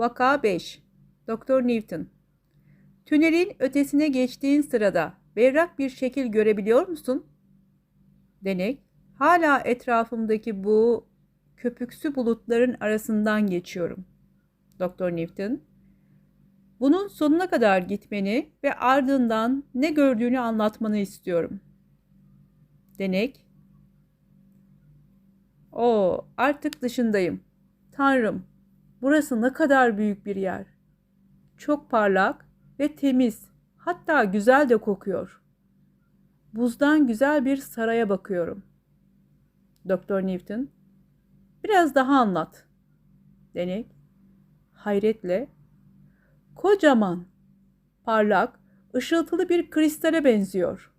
Vaka 5. Doktor Newton. Tünelin ötesine geçtiğin sırada berrak bir şekil görebiliyor musun? Denek. Hala etrafımdaki bu köpüksü bulutların arasından geçiyorum. Doktor Newton. Bunun sonuna kadar gitmeni ve ardından ne gördüğünü anlatmanı istiyorum. Denek. O, artık dışındayım. Tanrım, burası ne kadar büyük bir yer. Çok parlak ve temiz, hatta güzel de kokuyor. Buzdan güzel bir saraya bakıyorum. Doktor Newton, biraz daha anlat. Denek, hayretle, kocaman, parlak, ışıltılı bir kristale benziyor.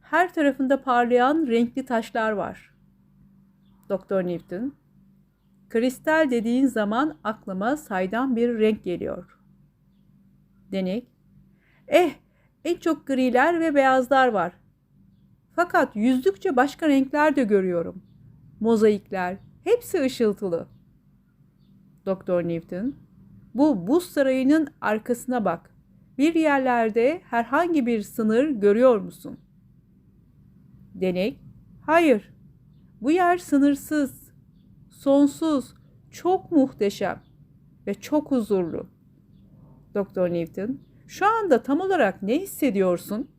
Her tarafında parlayan renkli taşlar var. Doktor Newton, kristal dediğin zaman aklıma saydam bir renk geliyor. Denek, eh, en çok griler ve beyazlar var. Fakat yüzdükçe başka renkler de görüyorum. Mozaikler, hepsi ışıltılı. Doktor Newton, bu buz sarayının arkasına bak. Bir yerlerde herhangi bir sınır görüyor musun? Denek, hayır. Bu yer sınırsız, sonsuz, çok muhteşem ve çok huzurlu. Doktor Newton, şu anda tam olarak ne hissediyorsun?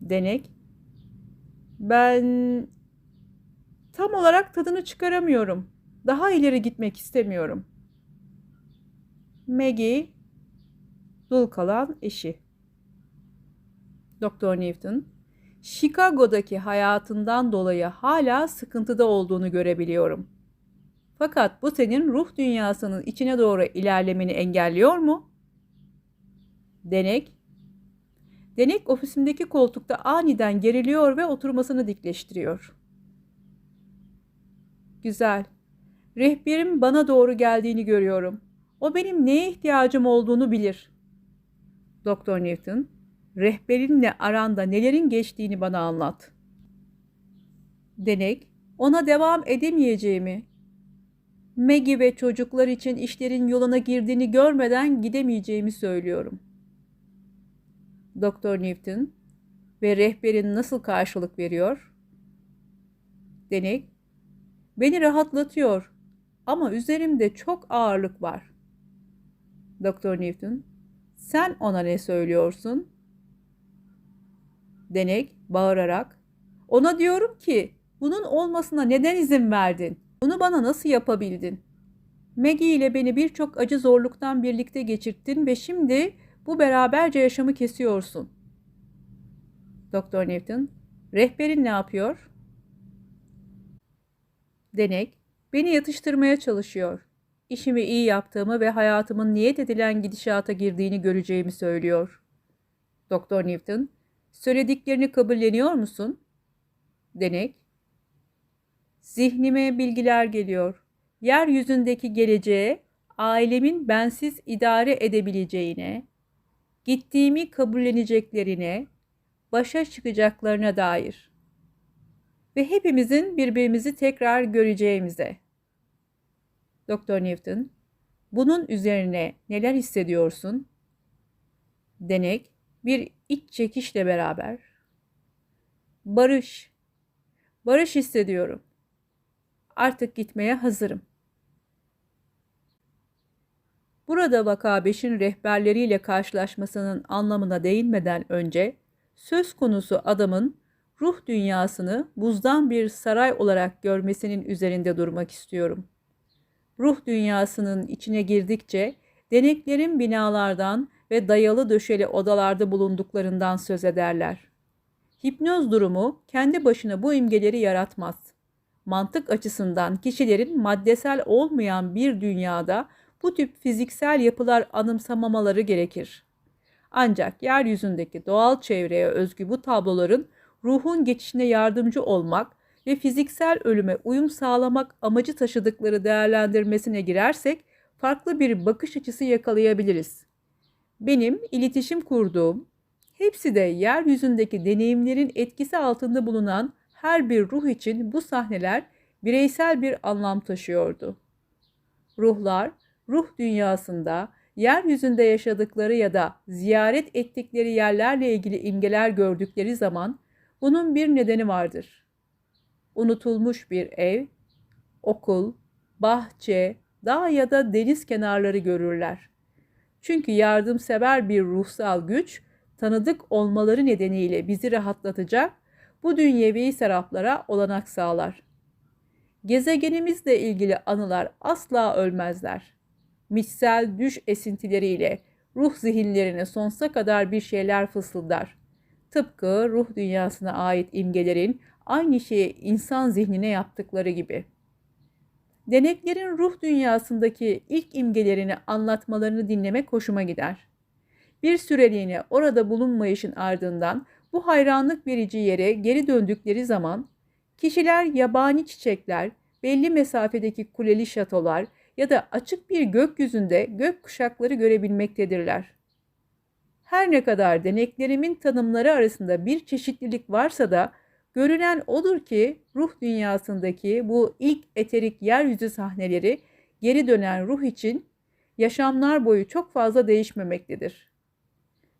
Denek, ben tam olarak tadını çıkaramıyorum. Daha ileri gitmek istemiyorum. Maggie, dul kalan eşi. Doktor Newton, Chicago'daki hayatından dolayı hala sıkıntıda olduğunu görebiliyorum. Fakat bu senin ruh dünyasının içine doğru ilerlemeni engelliyor mu? Denek, Denek ofisimdeki koltukta aniden geriliyor ve oturmasını dikleştiriyor. Güzel. Rehberim bana doğru geldiğini görüyorum. O benim neye ihtiyacım olduğunu bilir. Doktor Newton, rehberinle aranda nelerin geçtiğini bana anlat. Denek, ona devam edemeyeceğimi, Maggie ve çocuklar için işlerin yoluna girdiğini görmeden gidemeyeceğimi söylüyorum. Doktor Newton ve rehberin nasıl karşılık veriyor? Denek, beni rahatlatıyor ama üzerimde çok ağırlık var. Doktor Newton, sen ona ne söylüyorsun? Denek bağırarak, ona diyorum ki bunun olmasına neden izin verdin? Bunu bana nasıl yapabildin? Maggie ile beni birçok acı zorluktan birlikte geçirttin ve şimdi bu beraberce yaşamı kesiyorsun. Doktor Newton, rehberin ne yapıyor? Denek, beni yatıştırmaya çalışıyor. İşimi iyi yaptığımı ve hayatımın niyet edilen gidişata girdiğini göreceğimi söylüyor. Doktor Newton, söylediklerini kabulleniyor musun? Denek, zihnime bilgiler geliyor. Yeryüzündeki geleceğe, ailemin bensiz idare edebileceğine, gittiğimi kabulleneceklerine, başa çıkacaklarına dair ve hepimizin birbirimizi tekrar göreceğimize. Doktor Newton, bunun üzerine neler hissediyorsun? Denek bir iç çekişle beraber. Barış. Barış hissediyorum. Artık gitmeye hazırım. Burada vaka 5'in rehberleriyle karşılaşmasının anlamına değinmeden önce söz konusu adamın ruh dünyasını buzdan bir saray olarak görmesinin üzerinde durmak istiyorum. Ruh dünyasının içine girdikçe deneklerin binalardan ve dayalı döşeli odalarda bulunduklarından söz ederler. Hipnoz durumu kendi başına bu imgeleri yaratmaz. Mantık açısından kişilerin maddesel olmayan bir dünyada bu tip fiziksel yapılar anımsamamaları gerekir. Ancak yeryüzündeki doğal çevreye özgü bu tabloların ruhun geçişine yardımcı olmak ve fiziksel ölüme uyum sağlamak amacı taşıdıkları değerlendirmesine girersek farklı bir bakış açısı yakalayabiliriz. Benim iletişim kurduğum, hepsi de yeryüzündeki deneyimlerin etkisi altında bulunan her bir ruh için bu sahneler bireysel bir anlam taşıyordu. Ruhlar ruh dünyasında yeryüzünde yaşadıkları ya da ziyaret ettikleri yerlerle ilgili imgeler gördükleri zaman bunun bir nedeni vardır. Unutulmuş bir ev, okul, bahçe, dağ ya da deniz kenarları görürler. Çünkü yardımsever bir ruhsal güç tanıdık olmaları nedeniyle bizi rahatlatacak bu dünyevi seraplara olanak sağlar. Gezegenimizle ilgili anılar asla ölmezler. Mitsel düş esintileriyle ruh zihinlerine sonsuza kadar bir şeyler fısıldar. Tıpkı ruh dünyasına ait imgelerin aynı şeyi insan zihnine yaptıkları gibi. Deneklerin ruh dünyasındaki ilk imgelerini anlatmalarını dinlemek hoşuma gider. Bir süreliğine orada bulunmayışın ardından bu hayranlık verici yere geri döndükleri zaman kişiler yabani çiçekler, belli mesafedeki kuleli şatolar ya da açık bir gökyüzünde gök kuşakları görebilmektedirler. Her ne kadar deneklerimin tanımları arasında bir çeşitlilik varsa da görünen odur ki ruh dünyasındaki bu ilk eterik yeryüzü sahneleri geri dönen ruh için yaşamlar boyu çok fazla değişmemektedir.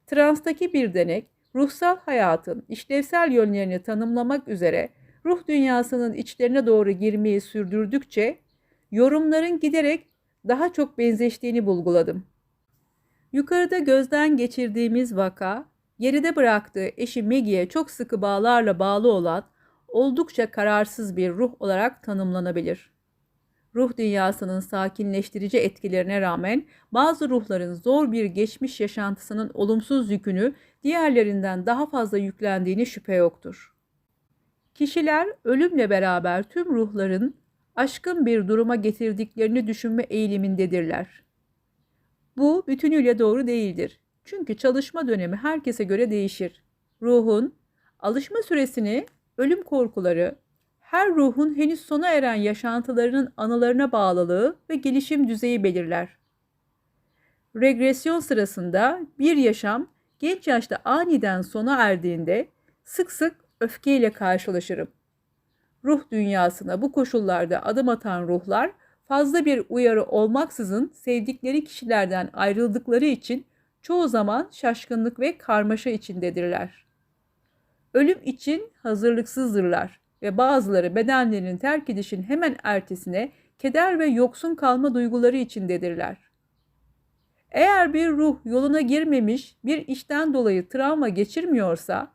Transtaki bir denek ruhsal hayatın işlevsel yönlerini tanımlamak üzere ruh dünyasının içlerine doğru girmeyi sürdürdükçe yorumların giderek daha çok benzeştiğini bulguladım. Yukarıda gözden geçirdiğimiz vaka, geride bıraktığı eşi Maggie'ye çok sıkı bağlarla bağlı olan oldukça kararsız bir ruh olarak tanımlanabilir. Ruh dünyasının sakinleştirici etkilerine rağmen bazı ruhların zor bir geçmiş yaşantısının olumsuz yükünü diğerlerinden daha fazla yüklendiğini şüphe yoktur. Kişiler ölümle beraber tüm ruhların aşkın bir duruma getirdiklerini düşünme eğilimindedirler. Bu bütünüyle doğru değildir. Çünkü çalışma dönemi herkese göre değişir. Ruhun alışma süresini ölüm korkuları, her ruhun henüz sona eren yaşantılarının anılarına bağlılığı ve gelişim düzeyi belirler. Regresyon sırasında bir yaşam genç yaşta aniden sona erdiğinde sık sık öfkeyle karşılaşırım. Ruh dünyasına bu koşullarda adım atan ruhlar fazla bir uyarı olmaksızın sevdikleri kişilerden ayrıldıkları için çoğu zaman şaşkınlık ve karmaşa içindedirler. Ölüm için hazırlıksızdırlar ve bazıları bedenlerinin terk edişin hemen ertesine keder ve yoksun kalma duyguları içindedirler. Eğer bir ruh yoluna girmemiş bir işten dolayı travma geçirmiyorsa,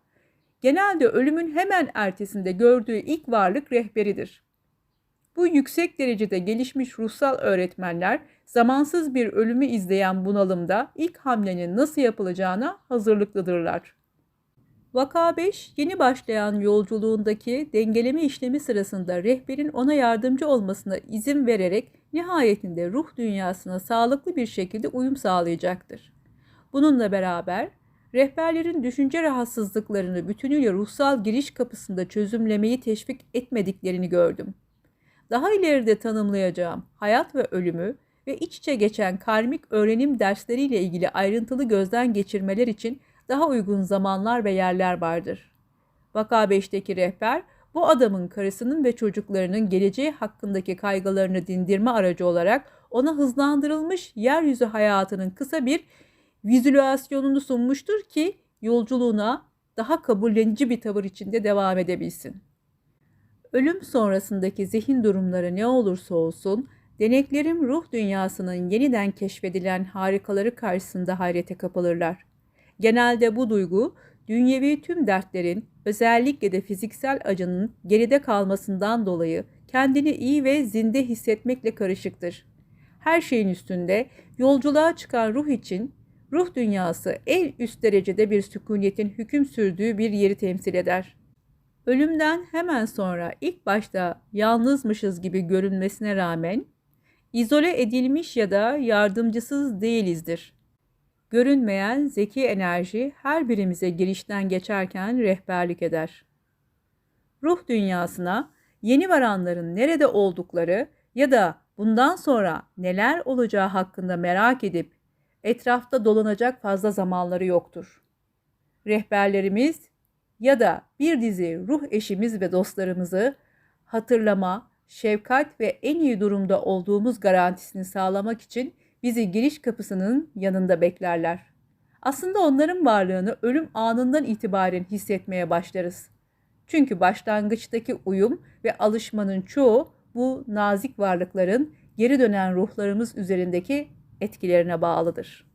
genelde ölümün hemen ertesinde gördüğü ilk varlık rehberidir. Bu yüksek derecede gelişmiş ruhsal öğretmenler zamansız bir ölümü izleyen bunalımda ilk hamlenin nasıl yapılacağına hazırlıklıdırlar. Vaka 5, yeni başlayan yolculuğundaki dengeleme işlemi sırasında rehberin ona yardımcı olmasına izin vererek nihayetinde ruh dünyasına sağlıklı bir şekilde uyum sağlayacaktır. Bununla beraber rehberlerin düşünce rahatsızlıklarını bütünüyle ruhsal giriş kapısında çözümlemeyi teşvik etmediklerini gördüm. Daha ileride tanımlayacağım hayat ve ölümü ve iç içe geçen karmik öğrenim dersleriyle ilgili ayrıntılı gözden geçirmeler için daha uygun zamanlar ve yerler vardır. Vaka 5'teki rehber bu adamın karısının ve çocuklarının geleceği hakkındaki kaygılarını dindirme aracı olarak ona hızlandırılmış yeryüzü hayatının kısa bir vizülasyonunu sunmuştur ki yolculuğuna daha kabullenici bir tavır içinde devam edebilsin. Ölüm sonrasındaki zihin durumları ne olursa olsun, deneklerim ruh dünyasının yeniden keşfedilen harikaları karşısında hayrete kapılırlar. Genelde bu duygu dünyevi tüm dertlerin özellikle de fiziksel acının geride kalmasından dolayı kendini iyi ve zinde hissetmekle karışıktır. Her şeyin üstünde yolculuğa çıkan ruh için ruh dünyası en üst derecede bir sükuniyetin hüküm sürdüğü bir yeri temsil eder. Ölümden hemen sonra ilk başta yalnızmışız gibi görünmesine rağmen izole edilmiş ya da yardımcısız değilizdir. Görünmeyen zeki enerji her birimize girişten geçerken rehberlik eder. Ruh dünyasına yeni varanların nerede oldukları ya da bundan sonra neler olacağı hakkında merak edip etrafta dolanacak fazla zamanları yoktur. Rehberlerimiz ya da bir dizi ruh eşimiz ve dostlarımızı hatırlama, şefkat ve en iyi durumda olduğumuz garantisini sağlamak için bizi giriş kapısının yanında beklerler. Aslında onların varlığını ölüm anından itibaren hissetmeye başlarız. Çünkü başlangıçtaki uyum ve alışmanın çoğu bu nazik varlıkların geri dönen ruhlarımız üzerindeki etkilerine bağlıdır.